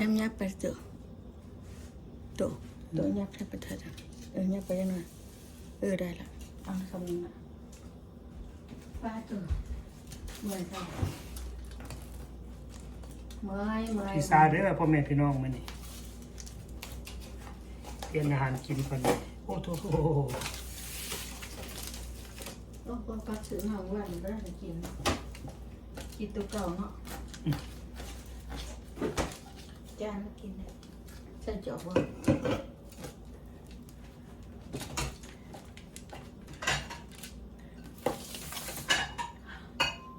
น้ำยับไปตัวตัวตัวยับให้ไปเถิดอะเออยับไปยังไงเออได้ละเอาคำนี้มาป้าตัวเมื่อยค่ะเมื่อยเมื่อยพิซซ่าเด้อพ่อแม่พี่น้องมื้อนี้เตรียมอาหารกินก่อนโอ้โหโอ้โหป้าถือมาวันนี้ได้จะกิน กินตัวเก่าเนาะ จานมากินเลยใส่จอบบ่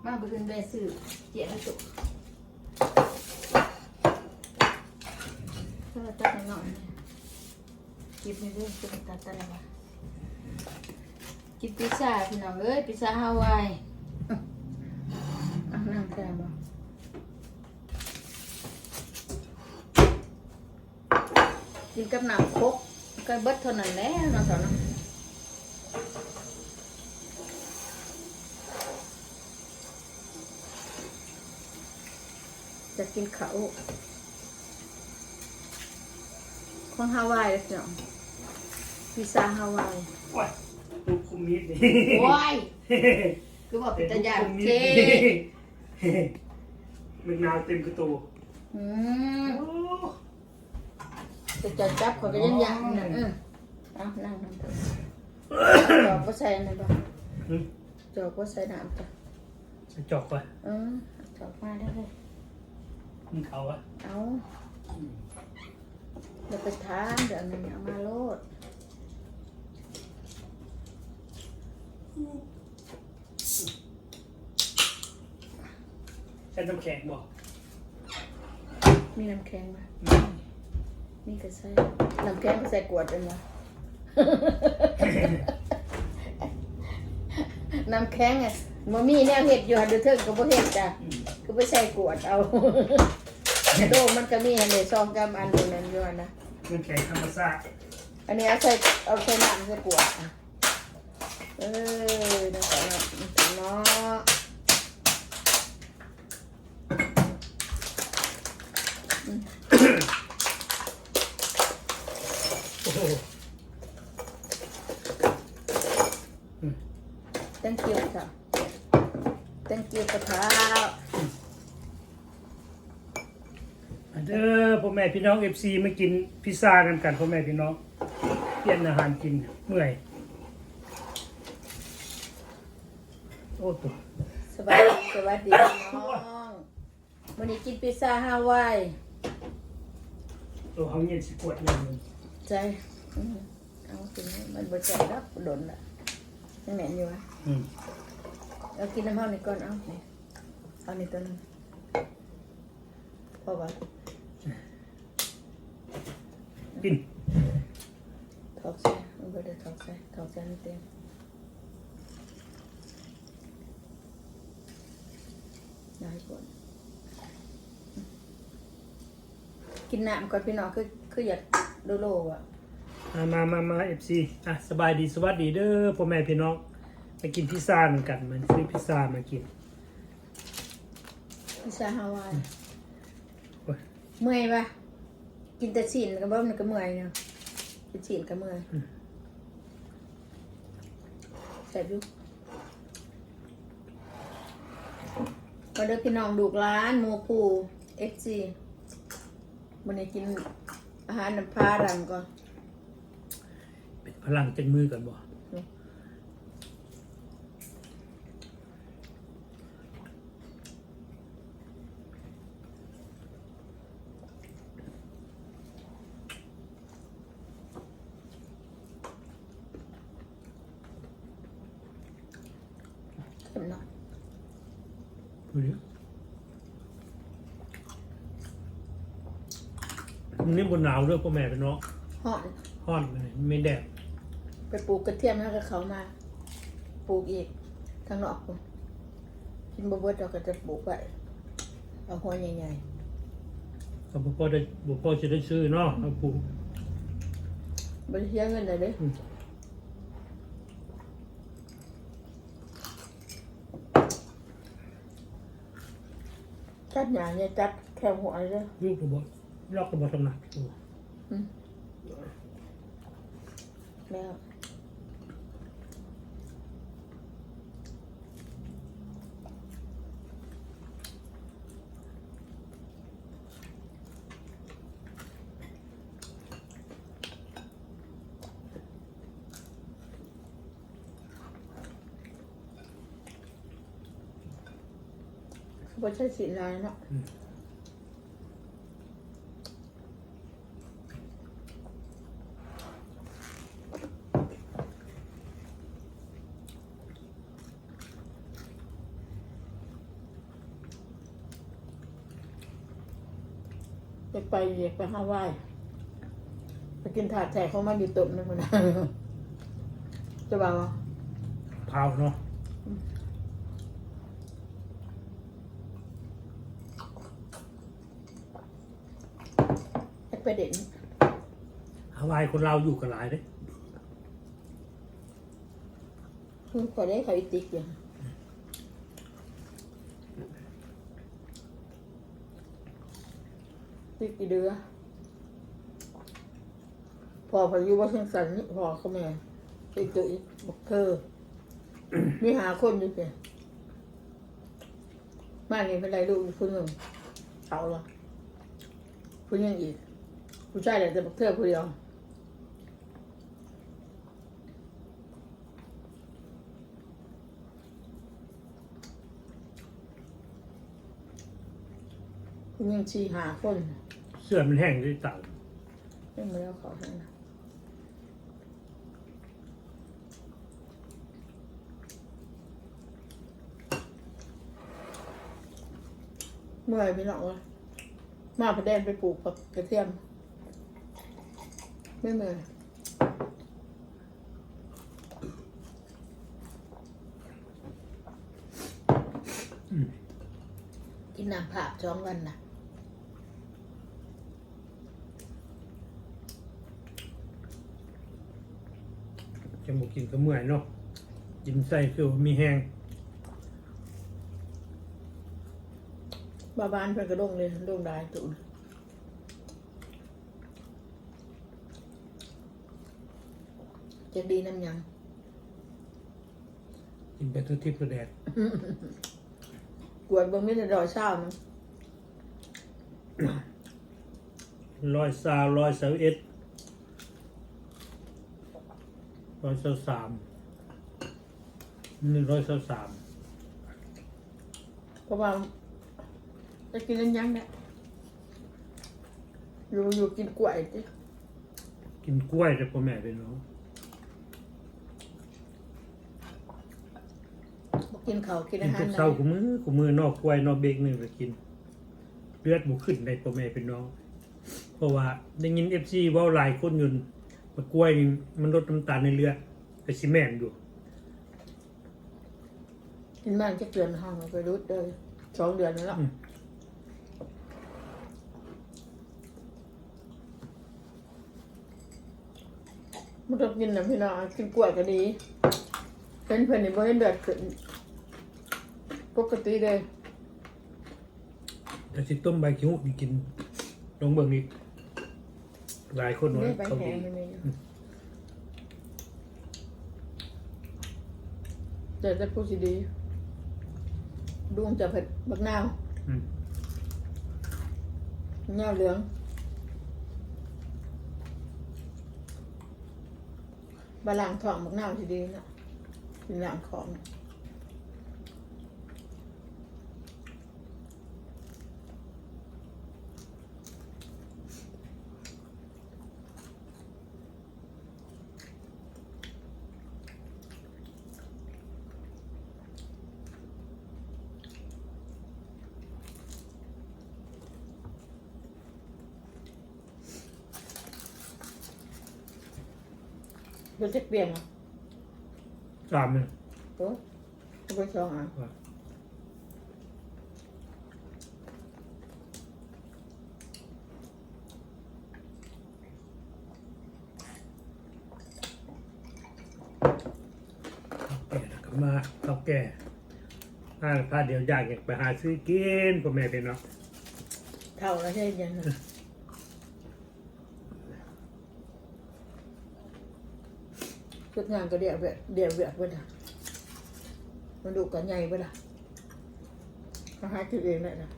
มาเบื่อได้ซื้อเจี๊ยบตุกเธอตัดหน่อยเนี่ยกินไม่ได้จะตัดอะไรวะกินพิซซ่าพี่น้องเอ้ยพิซซ่าฮาวายอะนั่งแซ่บบ่ กินกับน้ำคกก็เบิดเท่านั้นแหละเนาะสาวเนาะจะกินเขาวของฮาวายเลยพี่น้องพิซซ่าฮาวายโอ้ยลูกคุมมีดนี่ว้ายคือว่าเป็นตะยานลูกคุมมีเจดนี่มันนาวเต็มกระตูอืมโอ้ จะจับจับเขาก็ยังยังนั่นเออเอานั่งนั่งจอกก็ใส่นั่นบ่หึจอกก็ใส่น้ำจ้ะจะจอกปะเออเอาจอกมาได้เลยมันเขาอะเอาเดี๋ยวไปทานเดี๋ยวนี้เอามาโลดใช้น้ำแข็งบ่มีน้ำแข็งมา นี่ก็ใส่น้ำแข็งก็ใส่กวดเป็นวะน้ำแข็งอะมันมีแนวเห็ดอยู่หันเดือเทิงก็บ่เห็ดจ้ะอืมก็ไปใส่กวดเอาโดมมันก็มีอันนี้ซองกำอันนึงนั่นอยู่หั่นนะน้ำแข็งธรรมชาติอันนี้เอาใส่เอาใส่น้ำใส่กวดอะเออเดี๋ยวก่อนเนาะเนาะโอ้โห thank you ค่ะ thank you กระเพรา อันเด้อ พ่อแม่พี่น้องเอฟซีมากินพิซซ่ากันกันพ่อแม่พี่น้องเปลี่ยนอาหารกินเมื่อย โอ้ตัวสวัสดีสวัสดีน้องวันนี้กินพิซซ่าฮาวายตัวเขาเย็นสิกวดอย่างหนึงใจอืมเอากินให้มันบ่ใจรับโดนละยังแหนอยู่วะอืมเอากินน้ำเฮานี่ก่อนเอานี่เอานี่ตัวนึงพอป่ะ กินถอกใส่มันบ่ได้ถอกใส่ถอกใส่ไม่เต็มได้ก่อนกินน้ำก่อนพี่น้องคือคืออยากโดโลอะมามามามาเอฟซีอะสบายดีสวัสดีเด้อพ่อแม่พี่น้องมากินพิซซ่าเหมือนกันมันซื้อพิซซ่ามากินพิซซ่าฮาวายโอ้ยเมื่อยปะ กินแต่ฉีนก็บ่มันก็เมื่อยเนาะกินฉีนก็เมื่อยแซ่บอยู่ก็เด้อพี่น้องดูกร้านหมูปูเอฟซีมันนี้กินอาหารน้ำพาดำก่อนเป็นพลังจังมือก่อนบ่ เข็มหน่อย ดูดิมันนี่บน หนาวด้วยพ่อแม่พี่น้องห่อนฮ้อนเลยไม่แดดไปปลูกกระเทียมให้กับเขามา ปลูกอีกทางนอกพุ่นกินบะเบิดเราก็จะปลูกไว้เอาหัวใหญ่ก็บ่พอได้บ่พอจะได้ซื้อเนาะเอาปลูกๆบริเทียเงินเลยเด้อืมจัดหยาเนี่ยจัดแค่หัวเลยเด้อลูกก็บ่ลอก กระบอกสำนักโอ้แล้ว บ่ใช่สีลายเนาะจะ เรียกไปฮาวายไปกินถาดแจกเขามาอยู่ตุ่มนั่นคนนะจะบอกว่าพาวเนาะให้ไปเด่นฮาวายคนเราวอยู่กันหลายเด้คือขอได้เขาอีติกอย่าง ติกี่เดือพอพายุว่าเชียงสันนี่พอเขาแม่ติกตัวอีกบอกเธอมีหาคนอยู่เพียบ้านนี้เป็นไรลูกอีกคนหนึ่งเขาละผู้ยังอีกผู้ชายแต่จะบอกเธอผู้เดียวผู้ยังชีหาคน สื้อมันแห้งด้วยเต่าเรื่องมาแล้วขอให้นะเมื่อยไม่หรอกวะมาพระแดนไปปลูกกับกระเทียม ไม่เมื่อยกินน้ำผักสองวันนะ จะบอกกินก็เมื่อยเนาะกินใส่คือว่ามีแห้งบาบานเพิ่นกระดงเลยดงได้ตุนจะดีน้ำยัง กินไปทุกทิพย์ทุกแดดกวดเบิ่งไม่ได้ดอยเช้ามันร้อยสาวร้อยสาวเอ็ด ร้อยสาวสามนี่ร้อยสาวสามเพราะว่าจะกินน้ำยังเนี่ยอยู่อยู่กินกล้วยจิกินกล้วยแต่พ่อแม่เป็นเนาะบ่กินข้าวกินกิอานหารทุกเช้ากูมือกูมือนอกกล้วยนอกเบรกหนึ่งไปกิน เลือดบุขึ้นในพ่อแม่เป็นน้อง เพราะว่าได้ยินเอฟซีว่าหลายคนอยุน มากล้วยนี่มันลดน้ำตาลในเลือดแต่ชิแม่นอยู่กินบ้านจะเกินห้องไปรุดเลยสองเดือนแล้วอืมมันต้องกินนะพี่น้องกินกล้วยก็ดีเป็นเพื่อนนี่บ่เห็นเดือดขึ้นปกติเลยแต่สิต้มใบคิ้วนี่กินลองเบิ่งอีก หลายคนว่าไม่ไปเขาแหดีงไม่มีแต่จะพูดสิดีดวงจะเผ็ดบักนาวอืมนาวเหลืองบาลางทองบักนาวสิดีเนาะเป็นหลังของเราจะเปลี่ยนเหรอสามเนี่ยโอ้จะไปสองอะว่าข้าวแก่แล้วก็มาข้าวแก่ถ้าถ้าเดี๋ยวอยากอยากไปหาซื้อกินพ่อแม่เป็นเนาะ เท่าแล้วใช่ยังไง ชุดงานก็เดียวเวียเดียวเวียเว้ยนะมันดูกันใหญ่เว้ยนะเขาหาจุดเองเลยนะ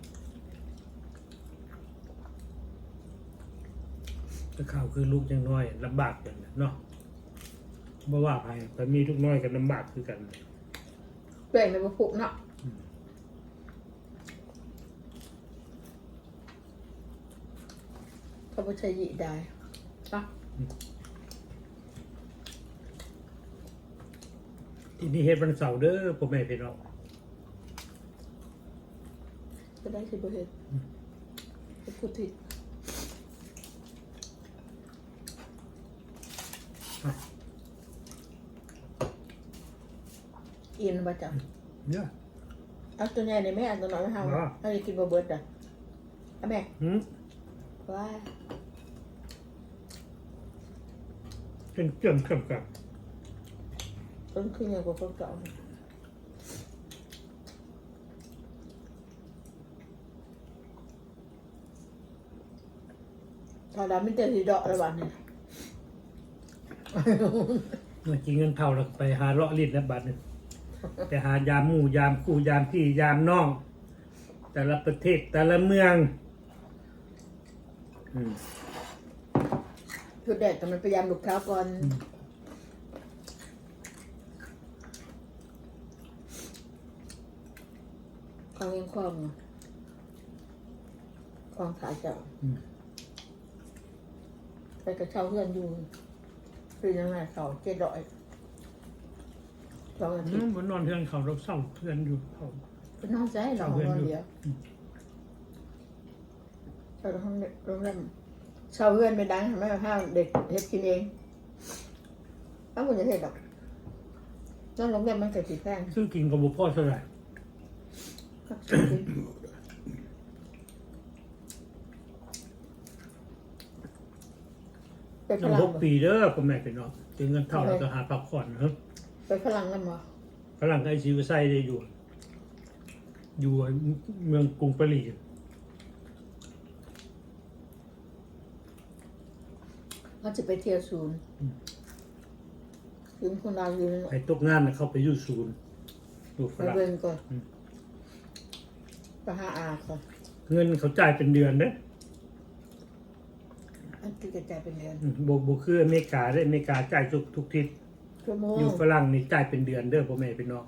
ก็ข่าวคือลูกยังน้อยลำบากอย่างนั้นเนาะบ่ว่าไปแต่มีทุกน้อยกันลำบากคือกันแบ่งในบุพุเนาะเขาไม่ใช่ยีได้ปะ ที่นี่เฮ็ดวันเสาร์เด้อพ่อแม่พี่น้องก็ได้สิบเฮ็ดเป็นผู้ทิศอินประจำเนี่ยเอาตัวใหญ่ในแม่เอาตัวน้อยไม่เอาอ๋อเอาจะกินบะเบิดอะเอาแม่หืมว้าเป็นเครื่องเครื่องกับ ต้นขึ้นใหญ่กว่าคนเก่าถ้าดำไม่เจอสีดอกอะไรบ้างเนี่ยเมื่อกี้เงินเท่าแล้วก็ไปหาเลาะลิ้นแล้วบัดหนึงไปหายามหมู่ยามคู่ยามพี่ยามน้อง แต่ละประเทศแต่ละเมืองอืม ชุดแดดแต่มันพยายามลุกเท้าก่อน อืม ความยังความความขาเจ้าอืมไปกระเช้าเพื่อนอยู่คือยังไงเขาเจ็ดร้อยสองอาอืทิตมย์วันนอนเพื่อนเขาเราเศร้าเพื่อนอยู่เขาเป็นน้องใจเราเช่าเพื่อนนอนอยู่เดียวอืมเราห้องโรงแรมเช่าเพื่อนไปดังทำให้ข้าวเด็กเฮ็ดกินเองอ้าวคุณจะเฮ็ดหรอกนั่นโรงแรมมันเกิดสีแพงซื้อกินกับบุพ่อเท่าไหร่ ไปพยังลังหกปีเด้อพ่อแม่พี่น้องถึงเงินเท่าแล้วก็หาพักผ่อนเนอะไปพลังนั่นมาฝรั่งไอซีวไซได้อยู่ อยู่เมืองกรุงปารีสเขาจะไปเที่ยวศูนย์ศูนย์คนเราอยู่นั่นไปตกงานน่ะเขาไปอยู่ศูนย์อยู่ฝไปรั่ง เบิ่งก่อนอืม ไปหาอาก่อนเงินเขาจ่ายเป็นเดือนเด้ออันที่กระจายเป็นเดือนอืมบวกบวกคืออเมริกาได้ออเมริกาจ่ายทุกทุกทิศ ชั่วโมงอยู่ฝรั่งนี่จ่ายเป็นเดือนเด้อพ่อแม่พี่น้อง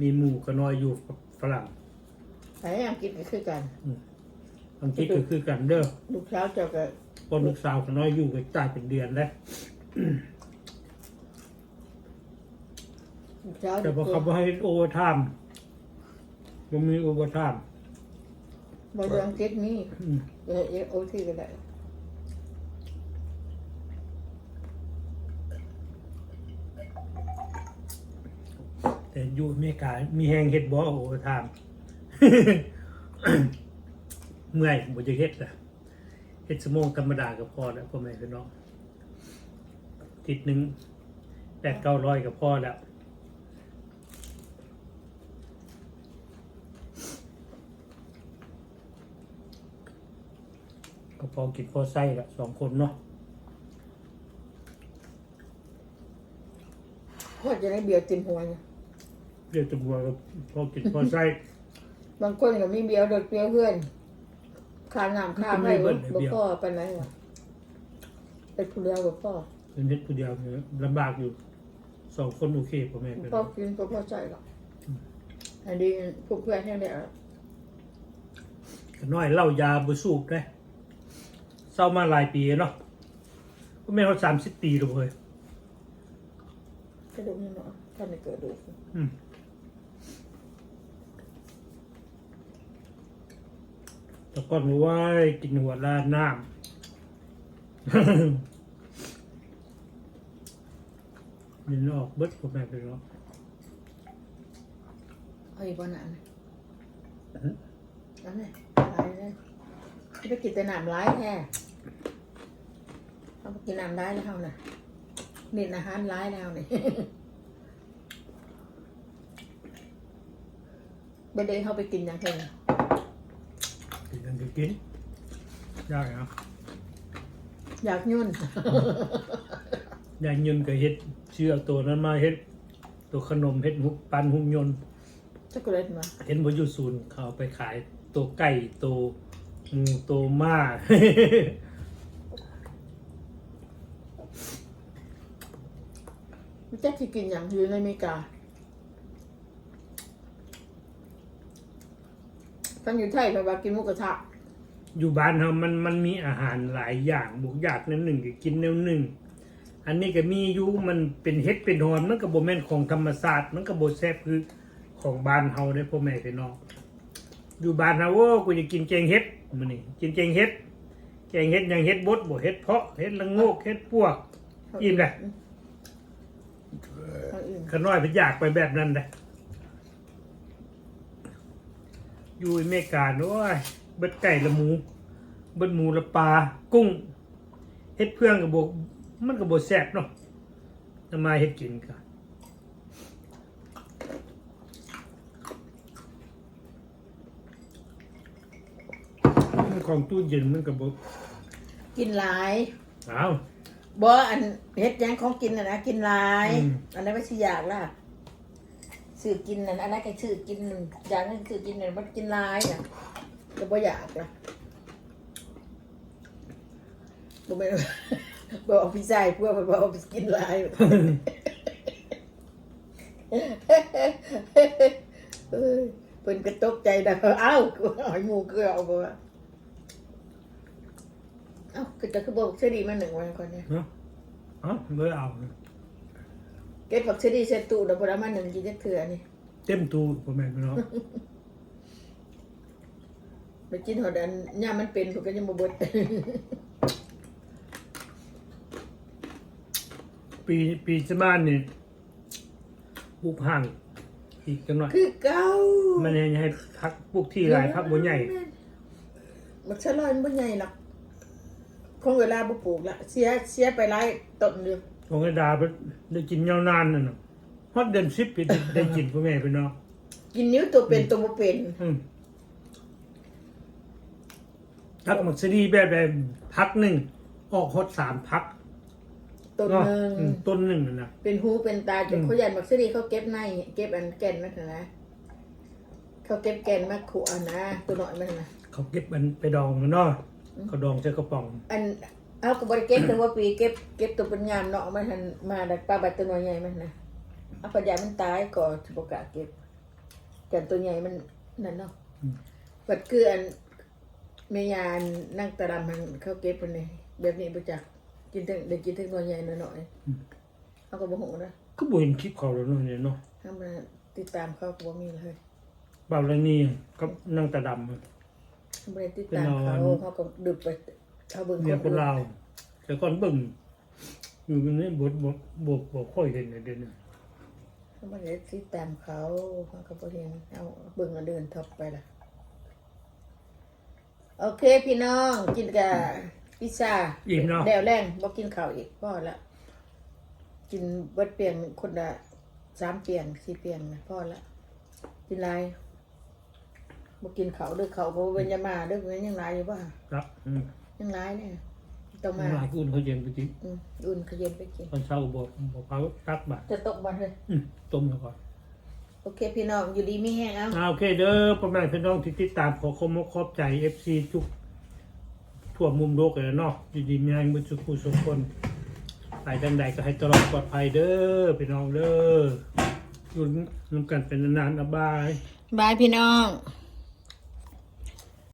มีหมู่ก็น้อยอยู่ฝรั่งไปอังกฤษก็คือกัน อังกฤษก็คือกันเด้อลูกสาวเจ้าก็พอลูกสาวก็น้อยอยู่ก็จ่ายเป็นเดือนแล้วลูกสาวแต่พอเขาบ่ให้โอเวอร์ไทม์ บ่มีโอเวอร์ไทม์บอยู่อังกฤษนี่อืมเออเออโอทีก็ได้แต่อยู่อเมริกามีแหงเฮ็ดบ่โอเวอร์ไทม์เมื่อยบ่จะเฮ็ดล่ะเฮ็ดชั่วโมงธรรมดาก็พอแล้วพ่อแม่พี่น้องทิศหนึงแปดเก้าร้อยก็พอแล้ว ก็พอกินพอไส้ละสองคนเนาะพ่อจะได้เบียร์เต็มหัวเนี่ยเรียกจำนวนก็พอกินพอไส้บางคนก็มีเบียร์เด็กเบียร์เพื่อนค่าน้ำค่ามันก็ไม่ไม่เบิบ่ดเลยเบียร์พ่อไปไหนวะเป็นผู้เดียวกับพ่อเป็นเฮ็ดผู้เดียวเนี่ยลำบากอยู่สองคนโอเคพ่อแม่เป็นพ่อกินก็พ่อใจหรอกอันนี้พวกเพื่อนแค่เนี้ยก็น้อยเหล้ายาบ่สูบนะเศร้ามาหลายปีเนาะก็แม่นเขาสามสิบปีแล้วเว้ยกระดูกนี่เนาะท่านไม่เกิดดูอืมแต่ก่อนรู้ว่ากินหัวลาดน้ำมันออกเบิดพ่อแม่เป็นเนาะเอาอีกวันนั้นอือฮึ นั่นแหละร้ายเลยไปกินแต่น้ำร้ายแค่ เขาไปกินน้ำร้ายแล้วเขาน่ะนี่อาหารร้ายแล้วนี่ไปเดินเขาไปกินอย่างเช่นกินกันก็กินได้เนาะอยากยุ่นยายยนต์ก็เฮ็ดเชื่อตัวนั้นมาเฮ็ด ตัวขนมเฮ็ดหุบปันหุ่นยนต์ช็อกโกแลตมาเห็นบ่อยู่ศูนย์เขาเอาไปขายตัวไก่ตัวหมูตัวม้า ไม่ แจ๊กที่กินอย่างอยู่ในอเมริกาตั้งอยู่ไทยไปว่ากินหมุกกระทะอยู่บ้านเฮามันมันมีอาหารหลายอย่างบุกอยากแนวหนึ่งก็กินแนวหนึ่ง อันนี้ก็มีอยู่มันเป็นเฮ็ดเป็นหอนมันก็บ่แม่นของธรรมศาสตร์มันก็บ่แซ่บคือของบ้านเฮาได้อพ่อแม่พี่น้องอยู่บ้านเฮาโอ้กูจะกินแกงเฮ็ดมื้อนี้กินแกงเฮ็ดแกงเฮ็ดหยังเฮ็ดบดบ่เฮ็ดเพาะเฮ็ดละโงกเฮ็ดปวกอิ่มเลย เอาอิ่มขน้อยไปอยากไปแบบนั้นได้อยู่อเมริกาโอ้ยเบิดไก่ละหมู เบิดหมูละปลากุ้งเฮ็ดเพื่องกับบมันกับบแซ่บเนาะทำไมาเฮ็ดกินกันของตู้เย็นมันกับบกินหลายอ้าว บ่อันเฮ็ดหยังของกินน่ะนะกินหลาย อืม อันนั้นไม่ใช่อยากล่ะซื้อกินนั่นอันนั้นก็ซื้อกินอย่างนึงซื้อกินนั่นมันกินหลายอะก็บ่อยากล่ะบ่แม่น บ่เอาพิซซ่าให้พวกมันบ่เอาไปกินหลาย เอ้ยเพิ่นก็ตกใจนะเอ้ากูเอาให้หมูเกลือเอาบ่ว่า เอ้าคือจะคือบอกเสอดีมาหนึ่งวันก่อนเนี่ยเนาะเอ้าเลยเอาเก็บผักเสอดีเสร็จตู้เดี๋ยวพอมาหนึ่งกินจักเถื่อนี่เต็มตู้พ่อแม่พี่น้องไปกินหอดันย่ามมันเป็นผมก็ยังบ่เบิดปีปีชาวบ้านนี่ปลูกห่างอีกจังหน่อยคือเก่ามันให้ให้พักปลูกที่หลายพักบ่ใหญ่บักชะลอยมันบ่ใหญ่หรอก คงเวลาบ่ปลูกละเสียเสียไปหลายต้นอยู่ของไอ้ดาเพิ่นได้กินยาวนานนั่นน่ะฮอดเดือน10ปีได้ได้กินพ่อแม่พี่น้องกินนิ้วตัวเป็นตัวบ่เป็น อืมพักหมักสดีแบบแบบพักหนึ่งออกฮอดสามพักต้นเนาะหนึงอืมต้นหนึ่งน่ะนะเป็นหูเป็นตาจนอืมเขายันบักเสอดีเขาเก็บในเก็บอันแก่นมันนะเขาเก็บแก่นมาขู่อันนะตัวน้อยมันนะเขาเก็บมันไปดองกันเนาะ เขาดองใส่กระป๋อง อันเอาก็บริเก็บถึงว่าปีเก็บเก็บตัวเป็นยามเนาะมันหันมาดักปลาบัดตัวน้อยใหญ่มันนะเอาปัญญามันตายก่อนสิบกล้าเก็บ แต่ตัวใหญ่มันนั่นเนาะบัดคืออันเมียาอันนั่งตะดำมันเขาเก็บไปเลยแบบนี้ประจักกินถึงเด็กกินถึงตัวใหญ่หน่อยๆเขาก็บ่หูนะก็บ่เห็นคลิปเขาแล้วเนาะเนี่ยเนาะถ้ามาติดตามเขาก็บ่มีเลยบ่าวละนี่กับนางตาดำ อะถ้าบ่ได้ติดตามเขาเป็นนอน เขาก็ดึกไปเขาเบิ่งเมียเขาคนลาว แต่ก่อนเบิ่งอยู่ในบทบ่บ่บ่ค่อยเห็นเลยเดี๋ยวนี้เขาบ่ได้ติดตามเขาเขาก็บ่เห็นเอาเบิ่งเอาเดินท็อปไปละโอเคพี่น้องกินกับพิซซ่าอิ่มเนาะแล้วแรงบ่กินข้าวอีกพอละกินเบิดเปียงคนละสามเปียงสี่เปียงนะพอละกินไร บ่กินข้าวเด้วยข้าวบ่เว้นอยามาเด้อเว้นยังหลายอยู่บ่ครับอืมยังหลายเนี่ยต้องมาหลายอุ่นเขาเย็นไปทีอืมอุ่นขาวเย็นไปกินตอนเช้าบ่บ่เผาตักบาดจะตกบันเลยอืมต้มแล้วก่อนโอเคพี่น้องอยู่ดีมีแห้งเอาอ่าโอเคเด้อพ่อแม่พี่น้องที่ติดตามขอขอบคุณขอบใจ FC ทุกทั่วมุมโลกเลยเนาะอยู่ดีมีแรงบ่ทุกผู้ทุกคนไปทางใดก็ให้ตลอดปลอดภัยเด้อพี่น้องเด้ออยู่นำกันเป็นนานๆนะบาย บายพี่น้องบ